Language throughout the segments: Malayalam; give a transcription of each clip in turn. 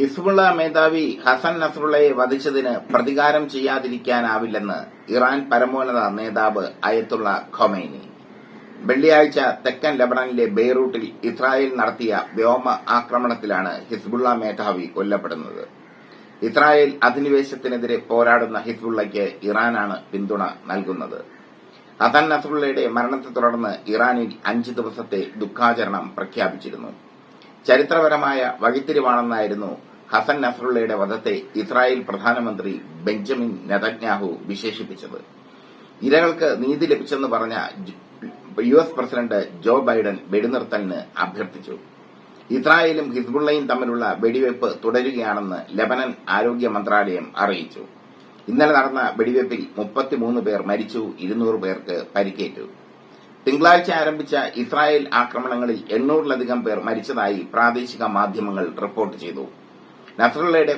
ഹിസ്ബുള്ള മേധാവി ഹസൻ നസ്രുള്ളയെ വധിച്ചതിന് പ്രതികാരം ചെയ്യാതിരിക്കാനാവില്ലെന്ന് ഇറാൻ പരമോന്നത നേതാവ് അയത്തുള്ള ഖൊമൈനി. വെള്ളിയാഴ്ച തെക്കൻ ലബണനിലെ ബെയ്റൂട്ടിൽ ഇസ്രായേൽ നടത്തിയ വ്യോമ ആക്രമണത്തിലാണ് ഹിസ്ബുള്ള മേധാവി കൊല്ലപ്പെടുന്നത്. ഇസ്രായേൽ അധിനിവേശത്തിനെതിരെ പോരാടുന്ന ഹിസ്ബുള്ളയ്ക്ക് ഇറാനാണ് പിന്തുണ നൽകുന്നത്. ഹസൻ നസ്രുള്ളയുടെ മരണത്തെ തുടർന്ന് ഇറാനിൽ അഞ്ച് ദിവസത്തെ ദുഃഖാചരണം പ്രഖ്യാപിച്ചിരുന്നു. ചരിത്രപരമായ വഴിത്തിരിവാണെന്നായിരുന്നു ഹസൻ നസറുള്ളയുടെ വധത്തെ ഇസ്രായേൽ പ്രധാനമന്ത്രി ബെഞ്ചമിൻ നെതന്യാഹു വിശേഷിപ്പിച്ചത്. ഇരകൾക്ക് നീതി ലഭിച്ചെന്ന് പറഞ്ഞ U S president Joe Biden വെടിനിർത്തലിന് അഭ്യർത്ഥിച്ചു. ഇസ്രായേലും ഹിസ്ബുള്ളയും തമ്മിലുള്ള വെടിവയ്പ് തുടരുകയാണെന്ന് ലബനൻ ആരോഗ്യ മന്ത്രാലയം അറിയിച്ചു. ഇന്നലെ നടന്ന വെടിവയ്പിൽ മുപ്പത്തിമൂന്ന് പേർ മരിച്ചു ഇരുന്നൂറ് പേർക്ക് പരിക്കേറ്റു. തിങ്കളാഴ്ച ആരംഭിച്ച ഇസ്രായേൽ ആക്രമണങ്ങളിൽ എണ്ണൂറിലധികം പേർ മരിച്ചതായി പ്രാദേശിക മാധ്യമങ്ങൾ റിപ്പോർട്ട് ചെയ്തു. നസ്രള്ളയുടെ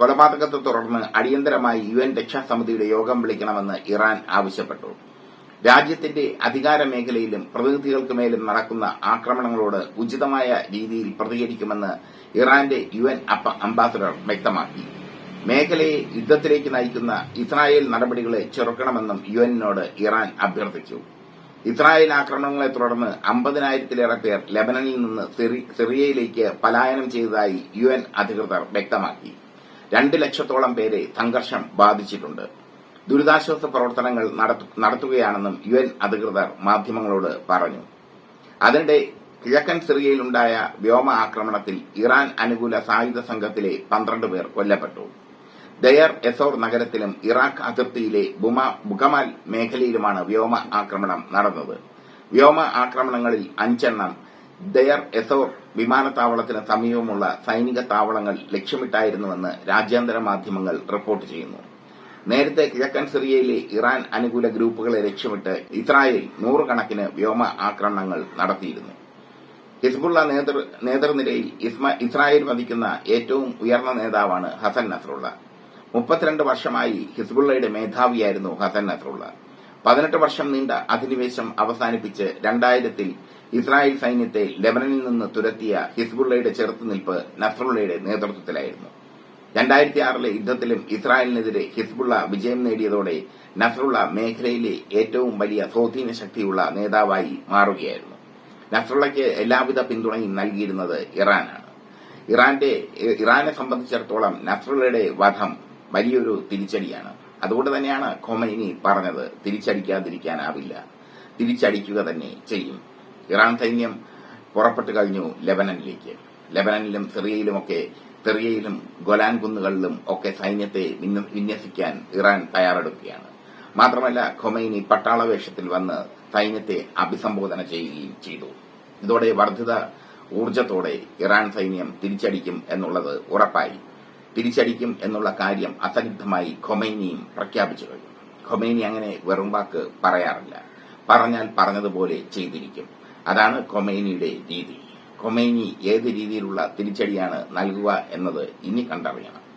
കൊലപാതകത്തെ തുടർന്ന് അടിയന്തരമായി യു എൻ രക്ഷാസമിതിയുടെ യോഗം വിളിക്കണമെന്ന് ഇറാൻ ആവശ്യപ്പെട്ടു. രാജ്യത്തിന്റെ അധികാര മേഖലയിലും പ്രതിനിധികൾക്ക് മേലും നടക്കുന്ന ആക്രമണങ്ങളോട് ഉചിതമായ രീതിയിൽ പ്രതികരിക്കുമെന്ന് ഇറാന്റെ യു എൻ അംബാസഡർ വ്യക്തമാക്കി. മേഖലയെ യുദ്ധത്തിലേക്ക് നയിക്കുന്ന ഇസ്രായേൽ നടപടികളെ ചെറുക്കണമെന്നും യു എന്നിനോട് ഇറാൻ അഭ്യർത്ഥിച്ചു. ഇസ്രായേൽ ആക്രമണങ്ങളെ തുടർന്ന് അമ്പതിനായിരത്തിലേറെ പേർ ലബനനിൽ നിന്ന് സിറിയയിലേക്ക് പലായനം ചെയ്തതായി യു എൻ അധികൃതർ വ്യക്തമാക്കി. രണ്ട് ലക്ഷത്തോളം പേരെ സംഘർഷം ബാധിച്ചിട്ടുണ്ട്. ദുരിതാശ്വാസ പ്രവർത്തനങ്ങൾ നടത്തുകയാണെന്നും യു എൻ അധികൃതർ മാധ്യമങ്ങളോട് പറഞ്ഞു. അതിനിടെ കിഴക്കൻ സിറിയയിലുണ്ടായ വ്യോമ ആക്രമണത്തിൽ ഇറാൻ അനുകൂല സായുധ സംഘത്തിലെ പന്ത്രണ്ട് പേർ കൊല്ലപ്പെട്ടു. ദയർ എസോർ നഗരത്തിലും ഇറാഖ് അതിർത്തിയിലെ ബുഗമാൽ മേഖലയിലുമാണ് വ്യോമ ആക്രമണം നടന്നത്. വ്യോമ ആക്രമണങ്ങളിൽ അഞ്ചെണ്ണം ദയർ എസോർ വിമാനത്താവളത്തിന് സമീപമുള്ള സൈനിക താവളങ്ങൾ ലക്ഷ്യമിട്ടായിരുന്നുവെന്ന് രാജ്യാന്തര മാധ്യമങ്ങൾ റിപ്പോർട്ട് ചെയ്യുന്നു. നേരത്തെ കിഴക്കൻ സിറിയയിലെ ഇറാൻ അനുകൂല ഗ്രൂപ്പുകളെ ലക്ഷ്യമിട്ട് ഇസ്രായേൽ നൂറുകണക്കിന് വ്യോമ ആക്രമണങ്ങൾ നടത്തിയിരുന്നു. ഹിസ്ബുള്ള നേതൃനിരയിൽ ഇസ്രായേൽ വധിക്കുന്ന ഏറ്റവും ഉയർന്ന നേതാവാണ് ഹസൻ നസ്രുള്ള. മുപ്പത്തിരണ്ട് വർഷമായി ഹിസ്ബുള്ളയുടെ മേധാവിയായിരുന്നു ഹസൻ നസറുള്ള പതിനെട്ട് വർഷം നീണ്ട അധിനിവേശം അവസാനിപ്പിച്ച് രണ്ടായിരത്തിൽ ഇസ്രായേൽ സൈന്യത്തെ ലെബനനിൽ നിന്ന് തുരത്തിയ ഹിസ്ബുള്ളയുടെ ചെറുത്തുനിൽപ്പ് നസറുള്ളയുടെ നേതൃത്വത്തിലായിരുന്നു. രണ്ടായിരത്തി ആറിലെ യുദ്ധത്തിലും ഇസ്രായേലിനെതിരെ ഹിസ്ബുള്ള വിജയം നേടിയതോടെ നസറുള്ള മേഖലയിലെ ഏറ്റവും വലിയ സ്വാധീന ശക്തിയുള്ള നേതാവായി മാറുകയായിരുന്നു. നസറുള്ളയ്ക്ക് എല്ലാവിധ പിന്തുണയും നൽകിയിരുന്നത് ഇറാനാണ്. ഇറാന്റെ ഇറാനെ സംബന്ധിച്ചിടത്തോളം നസറുള്ളയുടെ വധം വലിയൊരു തിരിച്ചടിയാണ്. അതുകൊണ്ട് തന്നെയാണ് ഖൊമൈനി പറഞ്ഞത് തിരിച്ചടിക്കാതിരിക്കാനാവില്ല. തിരിച്ചടിക്കുക തന്നെ ചെയ്യും. ഇറാൻ സൈന്യം പുറപ്പെട്ടു കഴിഞ്ഞു ലെബനനിലേക്ക്. ലെബനനിലും സിറിയയിലുമൊക്കെ സിറിയയിലും ഗൊലാൻ കുന്നുകളിലും ഒക്കെ സൈന്യത്തെ വിന്യസിക്കാൻ ഇറാൻ തയ്യാറെടുക്കുകയാണ്. മാത്രമല്ല ഖൊമൈനി പട്ടാളവേഷത്തിൽ വന്ന് സൈന്യത്തെ അഭിസംബോധന ചെയ്യുകയും ചെയ്തു. ഇതോടെ വർദ്ധിത ഊർജത്തോടെ ഇറാൻ സൈന്യം തിരിച്ചടിക്കും എന്നുള്ളത് ഉറപ്പായി. തിരിച്ചടിക്കും എന്നുള്ള കാര്യം അസന്നിഗ്ധമായി ഖൊമൈനിയും പ്രഖ്യാപിച്ചു കഴിഞ്ഞു. ഖൊമൈനി അങ്ങനെ വെറും വാക്ക് പറയാറില്ല. പറഞ്ഞാൽ പറഞ്ഞതുപോലെ ചെയ്തിരിക്കും. അതാണ് ഖൊമൈനിയുടെ രീതി. ഖൊമൈനി ഏത് രീതിയിലുള്ള തിരിച്ചടിയാണ് നൽകുക എന്നത് ഇനി കണ്ടറിയണം.